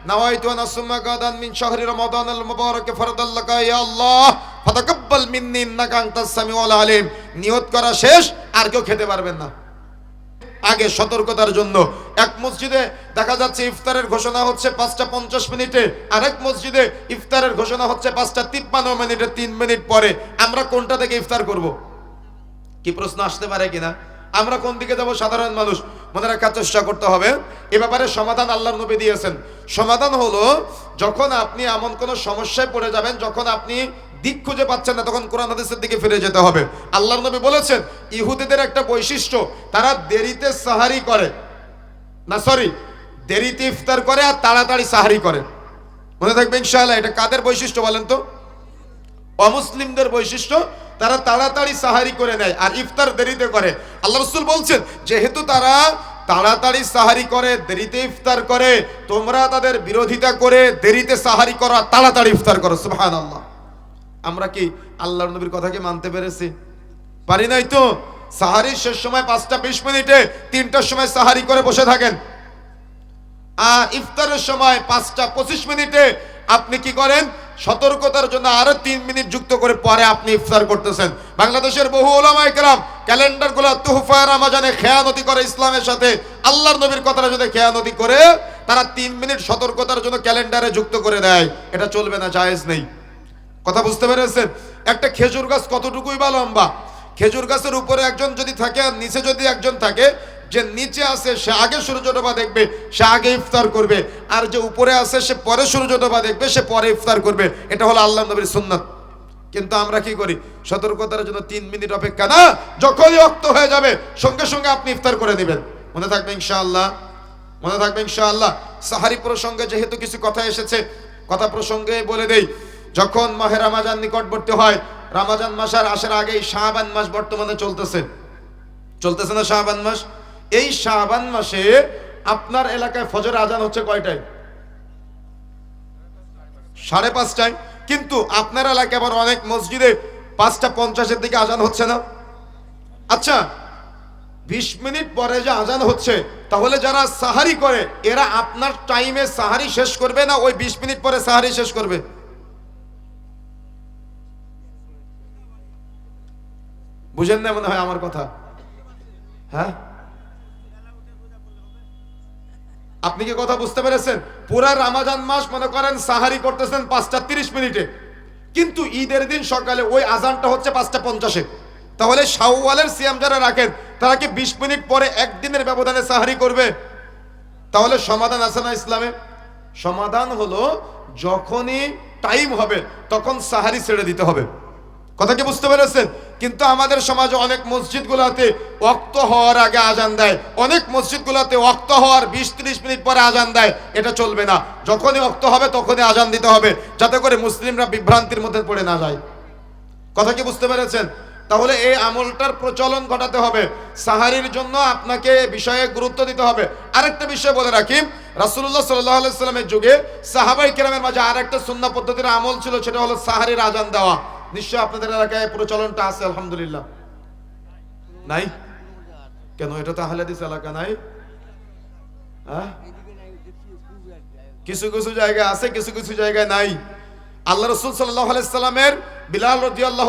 আন আসুম্মা গাদান মিন শাহরি রমাদান আল মুবারাক ফারদাল লাকা ইয়া আল্লাহ ফাতাকাব্বাল মিন্নি ইন্নাকা আনতাস সামিউল আলিম নিয়ত করা শেষ, আর কেউ খেতে পারবেন না। আগে সতর্কতার জন্য। এক মসজিদে দেখা যাচ্ছে ইফতারের ঘোষণা হচ্ছে পাঁচটা পঞ্চাশ মিনিটে। আরেক মসজিদে ইফতারের ঘোষণা হচ্ছে পাঁচটা তিপ্পান্ন মিনিটে, তিন মিনিট পরে। আমরা কোনটা থেকে ইফতার করব? কি প্রশ্ন আসতে পারে কিনা? আমরা কোন দিকে যাব সাধারণ মানুষ? মনে রাখার চেষ্টা করতে হবে। এ ব্যাপারে সমাধান আল্লাহর নবী দিয়েছেন। সমাধান হলো, যখন আপনি এমন কোনো সমস্যায় পড়ে যাবেন, যখন আপনি দিক খুঁজে পাচ্ছেন না, তখন কোরআন হাদিসের দিকে ফিরে যেতে হবে। আল্লাহর নবী বলেছেন, ইহুদিদের একটা বৈশিষ্ট্য, তারা দেরিতে সাহারি করে। না সরি দেরিতে ইফতার করে আর তাড়াতাড়ি সাহারি করে। মনে থাকবে ইনশাআল্লাহ, এটা কাদের বৈশিষ্ট্য বলেন তো? অমুসলিমদের বৈশিষ্ট্য তারা তাড়াতাড়ি সাহারি করে নেয় আর ইফতার দেরিতে করে। আল্লাহ রসুল বলছেন, যেহেতু তারা তাড়াতাড়ি সাহারি করে, দেরিতে ইফতার করে, তোমরা তাদের বিরোধিতা করে দেরিতে সাহারি করা তাড়াতাড়ি ইফতার করো। সুবহান আল্লাহ আমরা কি আল্লাহ নবীর কথাকে মানতে পেরেছি? পারি নাই তো? সাহারির শেষ সময় পাঁচটা বিশ মিনিটে তিনটার সময় সাহারি করে বসে থাকেন। আর ইফতারের সময় পাঁচটা পঁচিশ মিনিটে আপনি কি করেন? সতর্কতার জন্য আরও তিন মিনিট যুক্ত করে পরে আপনি ইফতার করতেছেন। বাংলাদেশের বহু ওলামায়ে কেরাম ক্যালেন্ডারগুলো তুহফা, রামাজানে খেয়ানতি করে ইসলামের সাথে, আল্লাহর নবীর কথাটা যদি খেয়ানতি করে তারা তিন মিনিট সতর্কতার জন্য ক্যালেন্ডারে যুক্ত করে দেয়। এটা চলবে না, জায়েজ নেই। কথা বুঝতে পেরেছেন? একটা খেজুর গাছ কতটুকুই বা লম্বা? খেজুর গাছের উপরে একজন যদি থাকে আর নিচে যদি একজন থাকে যে নিচে আছে, সে আগে সূর্য ডোবা দেখবে, সে আগে ইফতার করবে। আর যে উপরে আছে, সে পরে সূর্য ডোবা দেখবে, সে পরে ইফতার করবে। এটা হলো আল্লাহ নবীর সুন্নাত। কিন্তু আমরা কি করি? সতর্কতার জন্য তিন মিনিট অপেক্ষা না, যখনই রক্ত হয়ে যাবে, সঙ্গে সঙ্গে আপনি ইফতার করে নেবেন। মনে থাকবে ইনশাআল্লাহ, মনে থাকবে ইনশাআল্লাহ। সাহারি প্রসঙ্গে যেহেতু কিছু কথা এসেছে, কথা প্রসঙ্গে বলে দেই, যখন মাহে রামাজান নিকটবর্তী হয়, রামাজান মাস আর আসার আগেই শাহবান মাস বর্তমানে চলতেছে। চলতেছে না শাহবান মাস? এই শাহবান মাসে আপনার এলাকায় ফজর আজান হচ্ছে কয়টায়? সাড়ে পাঁচটায়। কিন্তু আপনার এলাকায় আবার অনেক মসজিদে পাঁচটা পঞ্চাশের দিকে আজান হচ্ছে না? আচ্ছা বিশ মিনিট পরে যে আজান হচ্ছে, তাহলে যারা সাহারি করে, এরা আপনার টাইমে সাহারি শেষ করবে না ওই বিশ মিনিট পরে সাহারি শেষ করবে? বুঝেন না মনে হয় আমার কথা? হ্যাঁ? আপনি কি কথা বুঝতে পেরেছেন? পুরা রামাজান মাস মনে করেন সাহারি করতেছেন পাঁচটা তিরিশ মিনিটে। কিন্তু ঈদের দিন সকালে ওই আজানটা হচ্ছে পাঁচটা পঞ্চাশে। তাহলে শাওয়ালের সিয়াম যারা রাখেন, তারা কি বিশ মিনিট পরে একদিনের ব্যবধানে সাহারি করবে? তাহলে সমাধান আছে না ইসলামে? সমাধান হলো যখনই টাইম হবে, তখন সাহারি ছেড়ে দিতে হবে। কথা কি বুঝতে পেরেছেন? কিন্তু আমাদের সমাজে অনেক মসজিদগুলোতে ওক্ত হওয়ার আগে আজান দেয়। অনেক মসজিদগুলোতে ওক্ত হওয়ার বিশ ত্রিশ মিনিট পরে আজান দেয়। এটা চলবে না। যখনই ওক্ত হবে, তখনই আজান দিতে হবে। যাতে করে মুসলিমরা বিভ্রান্তির মধ্যে পড়ে না যায়। কথা কি বুঝতে পেরেছেন? তাহলে এই আমলটার প্রচলন ঘটাতে হবে। সাহারির জন্য আপনাকে বিষয়ে গুরুত্ব দিতে হবে। আরেকটা বিষয় বলে রাখি। রাসুল্লাহ সাল্লাহ সাল্লামের যুগে সাহাবাই কেরামের মাঝে আরেকটা সুন্না পদ্ধতির আমল ছিল, সেটা হলো সাহারির আজান দেওয়া। নিশ্চয় আপনাদের এলাকায় প্রচলনটা আছে, আলহামদুলিল্লাহ। নাই? কেন, এটা তো আহলাদিস এলাকা, নাই? হ্যাঁ? কিছু কিছু জায়গায় আছে, কিছু কিছু জায়গায় নাই। আল্লাহ রসুল আলাইসাল্লামের বিলাল রদি আল্লাহ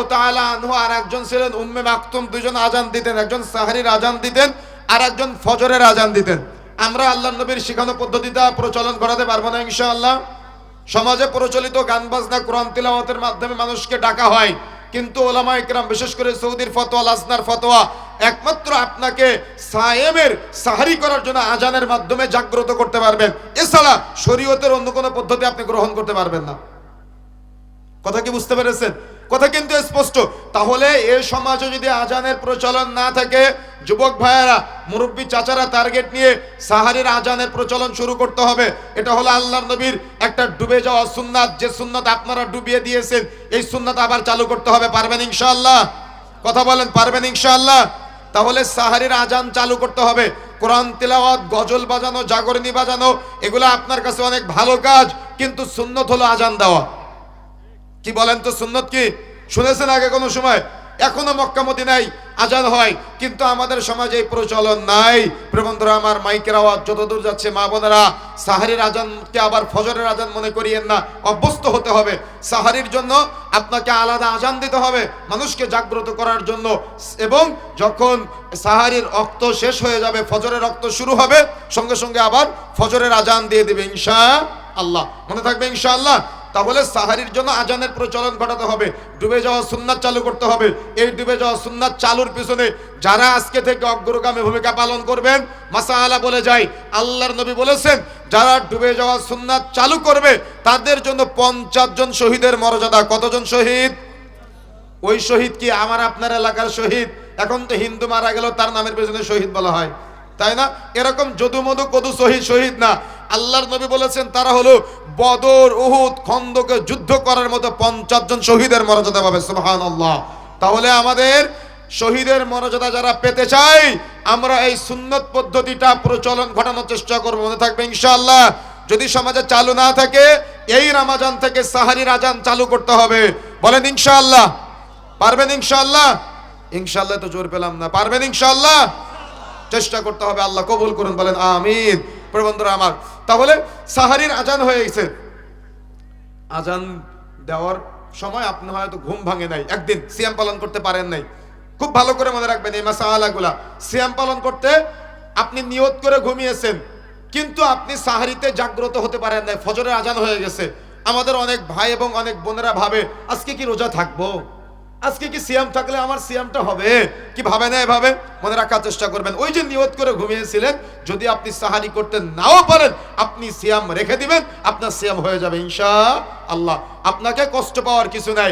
আর একজন ছিলেন উম্মে মাকতুম দুজন আজান দিতেন, একজন সাহারির আজান দিতেন আর একজন ফজরের আজান দিতেন। আমরা আল্লাহ নবীর শিখানো পদ্ধতিটা প্রচলন করাতে পারব না, ইনশাআল্লাহ। সমাজে প্রচলিত গান বাজনা কোরআন তিলাওয়াতের মাধ্যমে মানুষকে ডাকা হয়। কিন্তু ওলামা ইকরাম, বিশেষ করে সৌদির ফতোয়া লাসনার ফতোয়া, একমাত্র আপনাকে সায়েমের সাহারি করার জন্য আজানের মাধ্যমে জাগ্রত করতে পারবেন। এছাড়া শরীয়তের অন্য কোনো পদ্ধতি আপনি গ্রহণ করতে পারবেন না। কথা কি বুঝতে পেরেছেন? কথা কিন্তু স্পষ্ট। তাহলে এ সমাজে যদি আজানের প্রচলন না থাকে, যুবক ভাইয়েরা, মুরব্বী চাচারা টার্গেট নিয়ে সাহারির আজানের প্রচলন শুরু করতে হবে। এটা হলো আল্লাহর নবীর একটা ডুবে যাওয়া সুন্নাত। যে সুন্নাত আপনারা ডুবিয়ে দিয়েছেন, এই সুন্নাত আবার চালু করতে হবে। পারবেন ইনশাআল্লাহ? কথা বলেন, পারবেন ইনশাআল্লাহ? তাহলে সাহারির আজান চালু করতে হবে। কোরআন তিলাওয়াত, গজল বাজানো, জাগরণী বাজানো, এগুলো আপনার কাছে অনেক ভালো কাজ, কিন্তু সুন্নত হলো আজান দেওয়া। কি বলেন তো সুন্নত কি? শুনেছেন আগে কোনো সময়? এখনও মক্কামতি নাই আজান হয়, কিন্তু আমাদের সমাজে এই প্রচলন নাই। প্রবন্ধরা আমার মাইকের আওয়াজ যতদূর যাচ্ছে, মা বোনেরা, সাহারির আজানকে আবার ফজরের আজান মনে করিয়েন না, অভ্যস্ত হতে হবে। সাহারির জন্য আপনাকে আলাদা আজান দিতে হবে, মানুষকে জাগ্রত করার জন্য। এবং যখন সাহারির রক্ত শেষ হয়ে যাবে, ফজরের রক্ত শুরু হবে, সঙ্গে সঙ্গে আবার ফজরের আজান দিয়ে দেবে, ইনশা আল্লাহ। মনে থাকবে ইনশাআল্লাহ তাহলে সাহারির জন্য আজানের প্রচলন ঘটাতে হবে। ডুবে যাওয়া সুন্নাত চালু করতে হবে। এই ডুবে যাওয়া সুন্নাত চালুর পিছনে যারা আজকে থেকে অগ্রগামী ভূমিকা পালন করবেন মাসাআলা বলে যায়, আল্লাহর নবী বলেছেন, যারা ডুবে যাওয়া সুন্নাত চালু করবে, তাদের জন্য পঞ্চাশ জন শহীদের মর্যাদা। কতজন শহীদ? ওই শহীদ কি আমার আপনার এলাকার শহীদ? এখন তো হিন্দু মারা গেল তার নামের পেছনে শহীদ বলা হয়। তাই না? এরকম যদু মধু কদু শহীদ শহীদ না। আল্লাহর নবী বলেছেন, তারা হলো বদর, উহুদ, খন্দকে যুদ্ধ করার মতো পঞ্চাশ জন শহীদের মর্যাদা পাবে। সুবহান আল্লাহ তাহলে আমাদের শহীদের মর্যাদা যারা পেতে চাই আমরা এই সুন্নত পদ্ধতিটা প্রচলন ঘটানোর চেষ্টা করব। মনে থাকবে, ইনশাআল্লাহ। যদি সমাজে চালু না থাকে, এই রামাজান থেকে সাহারির আজান চালু করতে হবে। বলেন, ইনশাআল্লাহ। পারবেন, ইনশাআল্লাহ? ইনশাআল্লাহ তো জোর পেলাম না। পারবেন, ইনশাআল্লাহ? চেষ্টা করতে হবে আল্লাহ কবুল করুন, বলেন, আমিন। প্রবন্ধরা আমার, তাহলে সাহারির আজান হয়ে গেছে। আজান দেওয়ার সময় আপনি হয়তো ঘুম ভাঙে নাই, একদিন সিয়াম পালন করতে পারেন নাই। খুব ভালো করে মনে রাখবেন এই মাসালাগুলা। সিয়াম পালন করতে আপনি নিয়ত করে ঘুমিয়েছেন, কিন্তু আপনি সাহারিতে জাগ্রত হতে পারেন নাই, ফজরের আজান হয়ে গেছে। আমাদের অনেক ভাই এবং অনেক বোনেরা ভাবে, আজকে কি রোজা থাকব? আজকে কি সিয়াম থাকলে আমার সিয়ামটা হবে? কি ভাবে না এভাবে? মনে রাখার চেষ্টা করবেন। ওই যে নিয়ত করে ঘুমিয়েছিলেন, যদি আপনি সাহারি করতে নাও পারেন, আপনি সিয়াম রেখে দিবেন, আপনার সিয়াম হয়ে যাবে ইনশা আল্লাহ আপনাকে কষ্ট পাওয়ার কিছু নাই।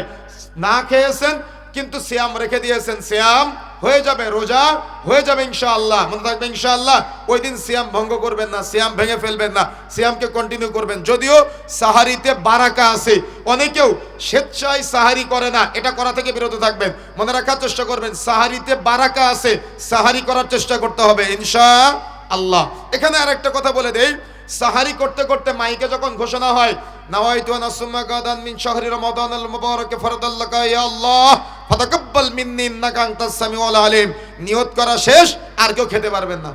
না খেয়েছেন, কিন্তু সিয়াম রেখে দিয়েছেন। সিয়াম হয়ে যাবে রোজা, হয়ে যাবে ইনশাআল্লাহ। মনে থাকবে ইনশাআল্লাহ, ওই দিন সিয়াম ভঙ্গ করবেন না, সিয়াম ভেঙে ফেলবেন না, সিয়ামকে কন্টিনিউ করবেন। যদিও সাহারিতে বারাকা আছে, অনেকেও স্বেচ্ছায় সাহারি করে না, এটা করা থেকে বিরত থাকবেন। মনে রাখার চেষ্টা করবেন, সাহারিতে বারাকা আছে, সাহারি করার চেষ্টা করতে হবে ইনশা আল্লাহ এখানে আর একটা কথা বলে দেই, সাহারি করতে করতে মাইকে যখন ঘোষণা হয় নাওয়াইতু আন আসুম্মা গাদান মিন শাহরি রমাদান আল মুবারাক ফারাদাল্লাকা ইয়া আল্লাহ ফাতাকাব্বাল মিন্নি ইন্নাকা আনতাস সামিউল আলিম নিয়ত করা শেষ আর কেউ খেতে পারবেন না।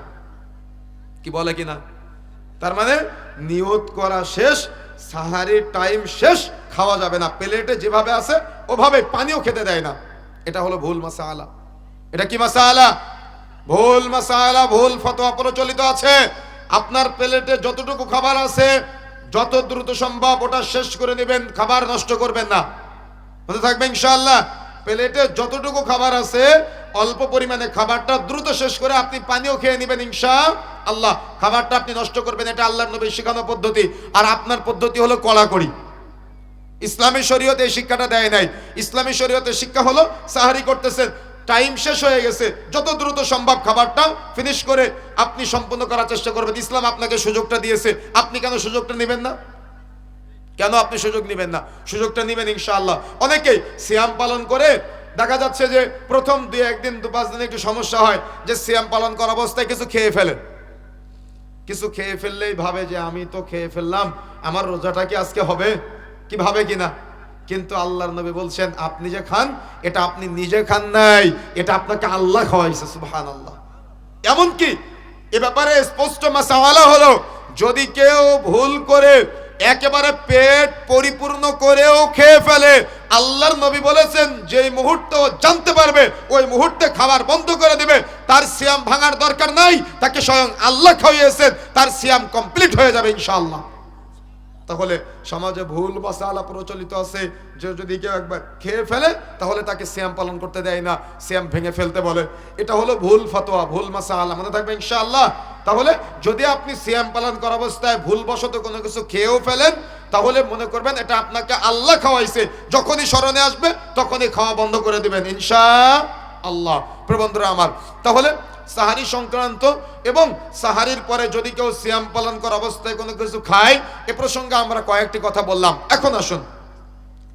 কি বলে কিনা? তার মানে নিয়ত করা শেষ, সাহারির টাইম শেষ, খাওয়া যাবে না। প্লেটে যেভাবে আছে, ওভাবে পানিও খেতে দেয় না। এটা হলো ভুল মাসালা। এটা কি মাসালা? ভুল মাসালা, ভুল ফতোয়া প্রচলিত আছে। আপনার প্লেটে যতটুকু খাবার আছে যত দ্রুত সম্ভব ওটা শেষ করে নেবেন, খাবার নষ্ট করবেন না। মনে থাকবে ইনশাআল্লাহ? প্লেটে যতটুকু খাবার আছে, অল্প পরিমাণে খাবারটা দ্রুত শেষ করে আপনি পানিও খেয়ে নেবেন ইনশা আল্লাহ খাবারটা আপনি নষ্ট করবেন, এটা আল্লাহর নবীর শেখানো পদ্ধতি। আর আপনার পদ্ধতি হলো কড়াকড়ি। ইসলামী শরীয়তে এই শিক্ষাটা দেয় নাই। ইসলামী শরীয়তের শিক্ষা হলো সাহারি করতেছেন। টাইম শেষ হয়ে গেছে। যত দ্রুত সম্ভব খাবারটা ফিনিশ করে আপনি সম্পূর্ণ করার চেষ্টা করবেন। ইসলাম আপনাকে সুযোগটা দিয়েছে। আপনি কেন সুযোগটা নেবেন না? কেন আপনি সুযোগ নেবেন না? সুযোগটা নেবেন ইনশাআল্লাহ। অনেকেই সিয়াম পালন করে দেখা যাচ্ছে যে প্রথম দুই একদিন দু পাঁচ দিন একটু সমস্যা হয় যে সিয়াম পালন করা অবস্থায় কিছু খেয়ে ফেলে কিছু খেয়ে ফেললেই ভাবে যে আমি তো খেয়ে ফেললাম। আমার রোজাটা কি আজকে হবে? কি ভাবে কিনা? কিন্তু আল্লাহর নবী বলছেন, আপনি যে খান, এটা আপনি নিজে খান নাই, এটা আপনাকে আল্লাহ খাওয়াইছে সুবহান আল্লাহ এমনকি এ ব্যাপারে স্পষ্ট মাসাওয়ালা হলো, যদি কেউ ভুল করে একেবারে পেট পরিপূর্ণ করেও খেয়ে ফেলে, আল্লাহর নবী বলেছেন যে মুহূর্তে জানতে পারবে, ওই মুহূর্তে খাবার বন্ধ করে দিবে, তার সিয়াম ভাঙার দরকার নাই, তাকে স্বয়ং আল্লাহ খাইয়েছেন তার সিয়াম কমপ্লিট হয়ে যাবে ইনশাআল্লাহ। তাহলে সমাজে ভুল মশালা প্রচলিত আছে, যে যদি কেউ একবার খেয়ে ফেলে, তাহলে তাকে সিয়াম পালন করতে দেয় না, সিয়াম ভেঙে ফেলতে বলে। এটা হলো ভুল ফতোয়া, ভুল মাসালা, মনে থাকবে ইনশাআল্লাহ। তাহলে যদি আপনি সিয়াম পালন করা অবস্থায় ভুলবশত কোনো কিছু খেয়েও ফেলেন, তাহলে মনে করবেন এটা আপনাকে আল্লাহ খাওয়াইছে। যখনই স্মরণে আসবে, তখনই খাওয়া বন্ধ করে দিবেন ইনশা আল্লাহ প্রবন্ধরা আমার, তাহলে সাহারি সংক্রান্ত এবং সাহারির পরে যদি কেউ সিয়াম পালন করা অবস্থায় কোনো কিছু খায়, এ প্রসঙ্গে আমরা কয়েকটি কথা বললাম। এখন আসুন।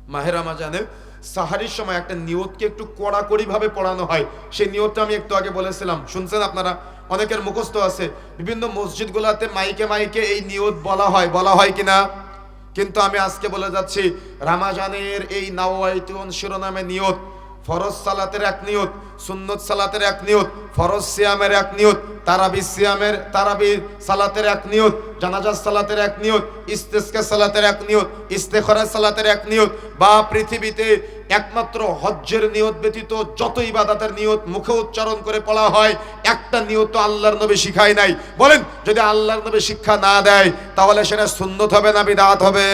মাহের আমাজানে সাহারির সময় একটা নিয়তকে একটু কড়াকড়ি ভাবে পড়ানো হয়। সেই নিয়তটা আমি একটু আগে বলেছিলাম। শুনছেন আপনারা? অনেকের মুখস্থ আছে। বিভিন্ন মসজিদগুলোতে মাইকে মাইকে এই নিয়ত বলা হয়। বলা হয় কিনা? কিন্তু আমি আজকে বলে যাচ্ছি, রামাজানের এই নাওয়াইতুন শিরোনামে নিয়ত, ফরজ সালাতের এক নিয়ত সুন্নত সালাতের এক নিয়ত, ফরজ সিয়ামের এক নিয়ত, তারাবি সিয়ামের, তারাবি সালাতের এক নিয়ত জানাজার সালাতের এক নিয়ত, ইস্তেস্কা সালাতের এক নিয়ত ইস্তেখরা সালাতের এক নিয়ত, বা পৃথিবীতে একমাত্র হজ্জের নিয়ত ব্যতীত যত ইবাদাতের নিয়ত মুখে উচ্চারণ করে পড়া হয়, একটা নিয়ত তো আল্লাহর নবী শিখায় নাই। বলেন, যদি আল্লাহর নবী শিক্ষা না দেয়, তাহলে সেটা সুন্নত হবে না বিদাত হবে?